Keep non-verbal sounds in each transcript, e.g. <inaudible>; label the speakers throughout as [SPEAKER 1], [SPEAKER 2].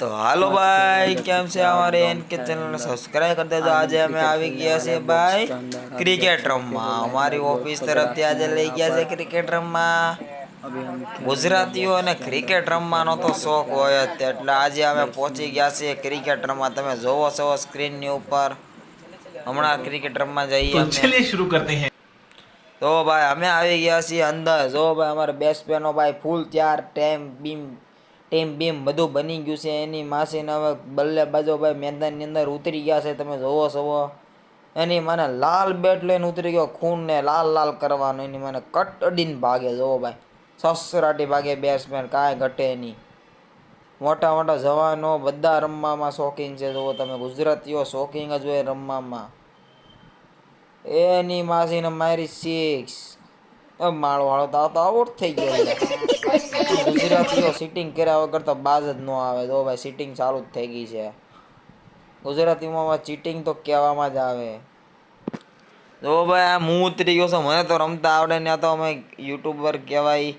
[SPEAKER 1] તો હાલો ભાઈ કેમ છે અમારે એન કે ચેનલને સબસ્ક્રાઇબ કરી દેજો આજે અમે આવી ગયા છે ભાઈ ક્રિકેટ રમવા અમારી ઓફિસ તરફથી આજે લઈ ગયા છે ક્રિકેટ રમવા ગુજરાતીઓને ક્રિકેટ રમવાનો તો શોખ હોય જ એટલે આજે અમે પહોંચી ગયા છીએ ક્રિકેટ રમવા તમે જોવો છો સ્ક્રીનની ઉપર હમણાં ક્રિકેટ રમવા જઈએ
[SPEAKER 2] ચલે શરૂ કરતે હૈ
[SPEAKER 1] તો ભાઈ અમે આવી ગયા છીએ અંદર જો ભાઈ અમારે બેસ્ટ પેનો ભાઈ ફૂલ ત્યાર ટાઈમ બીમ ટીમ બીમ બધું બની ગયું છે. એની માસીને હવે બલ્લેબાજો ભાઈ મેદાનની અંદર ઉતરી ગયા છે. તમે જોવો છો. એની મને લાલ બેટ લઈને ઉતરી ગયો. ખૂનને લાલ લાલ કરવાનો. એની મને કટ અડીને ભાગે. જોવો ભાઈ. સસરાટી ભાગે બેટ્સમેન કાંઈ ઘટે નહીં. મોટા મોટા જવાનો બધા રમવામાં શોખીન છે. જુઓ તમે ગુજરાતીઓ શોખીન જ હોય રમવામાં. એની માસીને મારી સિક્સ માળો વાળો તો તો આઉટ થઈ ગયો. ગુજરાતીઓ સિટિંગ કર્યા વગર તો બાજ જ ન આવે. જો ભાઈ સિટિંગ ચાલુ જ થઈ ગઈ છે. ગુજરાતીમાં ચીટિંગ તો કહેવામાં જ આવે. જો ભાઈ, આ હું ઉતરી ગયો છું. મને તો રમતા આવડે ને તો અમે યુટ્યુબર કહેવાય,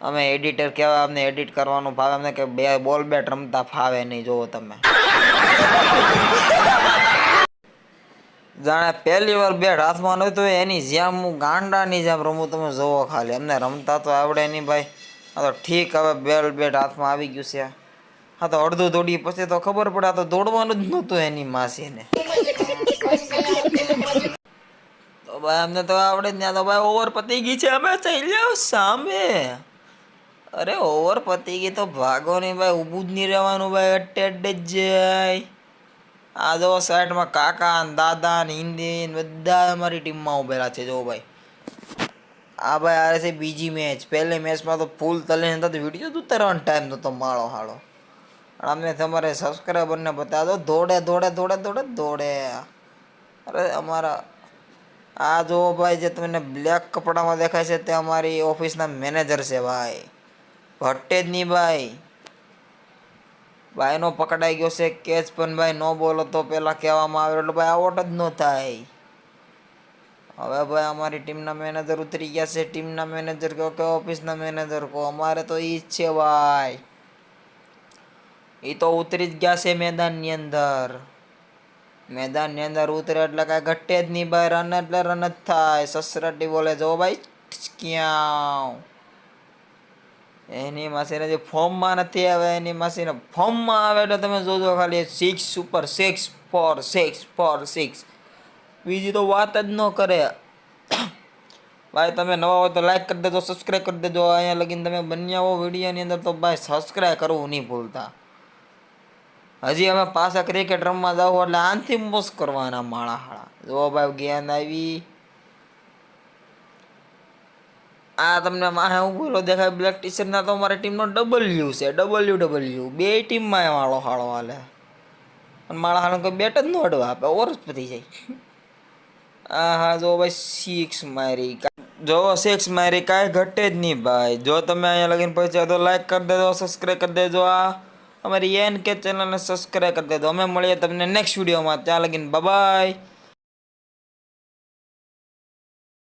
[SPEAKER 1] અમે એડિટર કહેવાય, અમને એડિટ કરવાનું ફાવે. અમને કે બે બોલ બેટ રમતા ફાવે નહીં. જોવો તમે. જાણે પહેલી વાર બેટ હાથમાં નહોતું એની જેમ હું ગાંડાની જેમ રમું, તમે જોવો ખાલી. અમને રમતા તો આવડે નહીં ભાઈ. હા તો ઠીક, હવે બેલ બેટ હાથમાં આવી ગયું છે. હા તો અડધું દોડી પછી તો ખબર પડે, આ તો દોડવાનું જ નહોતું એની માસીને. તો ભાઈ, અમને તો આવડે જ નહીં. તો ભાઈ ઓવર પતી ગઈ છે, અમે ચાલ્યા સામે. અરે ઓવર પતી ગઈ તો ભાગો નહીં ભાઈ, ઊભું જ નહીં રહેવાનું ભાઈ અટ્ટે જ જાય. આ જો સાઈડમાં કાકા ને દાદા ને હિન્દી ને બધા અમારી ટીમમાં ઉભેલા છે, જો ભાઈ. આ ભાઈ આ છે બીજી મેચ પહેલી મેચમાં તો ફૂલ તલીને તો વીડિયો તો ઉતારવાનો ટાઈમ નહોતો માળો હાળો. અમને તમારે સબસ્ક્રાઈબરને બતાવો દોડે દોડે દોડે દોડે દોડે. અરે અમારા, આ જો ભાઈ જે તમને બ્લેક કપડામાં દેખાય છે તે અમારી ઓફિસના મેનેજર છે ભાઈ. ભટ્ટે જ નહીં ભાઈ. ભાઈનો પકડાઈ ગયો છે, કેચ પણ ભાઈ નો બોલો તો પહેલાં કહેવામાં આવે એટલે ભાઈ આઉટ જ ન થાય. હવે ભાઈ અમારી ટીમના મેનેજર ઉતરી ગયા છે, ટીમના મેનેજર કહો કે ઓફિસના મેનેજર કહો, અમારે તો ઈ જ છે ભાઈ. એ તો ઉતરી જ ગયા છે મેદાનની અંદર. મેદાનની અંદર ઉતરે એટલે કાંઈ ઘટે જ નહીં ભાઈ, રન એટલે રન જ થાય. સસરાટી બોલે જો ભાઈ, ક્યાં? એની માસીને જે ફોર્મમાં નથી આવે, એની માસીને ફોર્મમાં આવે એટલે તમે જોજો ખાલી six super six four six four six બીજી તો વાત જ ન કરે. <coughs> ભાઈ, તમે નવા હોય તો લાઈક કરી દેજો સબસ્ક્રાઈબ કરી દેજો. અહીંયા લગીને તમે બન્યા હો વિડીયોની અંદર તો ભાઈ સબસ્ક્રાઈબ કરવું નહીં ભૂલતા. હજી અમે પાછા ક્રિકેટ રમવા જાવ એટલે આનથી મોસ કરવાના માળા હાળા. જો ભાઈ ગેંદ આવી. આ તમને માહે બોલો, દેખાય બ્લેક ટી શર્ટના તો અમારી ટીમનો ડબલ્યુ છે ડબલ્યુ ડબલ્યુ બે ટીમમાં માળો હાળો હાલે. અને માળા હાલો કોઈ બેટ જ ન અડવા આપે ઓર પતી જાય. આ હા જો ભાઈ સિક્સ મારી જો સિક્સ મારી કાંઈ ઘટે જ નહીં ભાઈ. જો તમે અહીંયા લગીને પહોંચ્યા તો લાઈક કરી દેજો સબસ્ક્રાઈબ કરી દેજો, આ અમારી એન કે ચેનલને સબસ્ક્રાઈબ કરી દેજો. અમે મળીએ તમને નેક્સ્ટ વિડીયોમાં ત્યાં લગીને બાય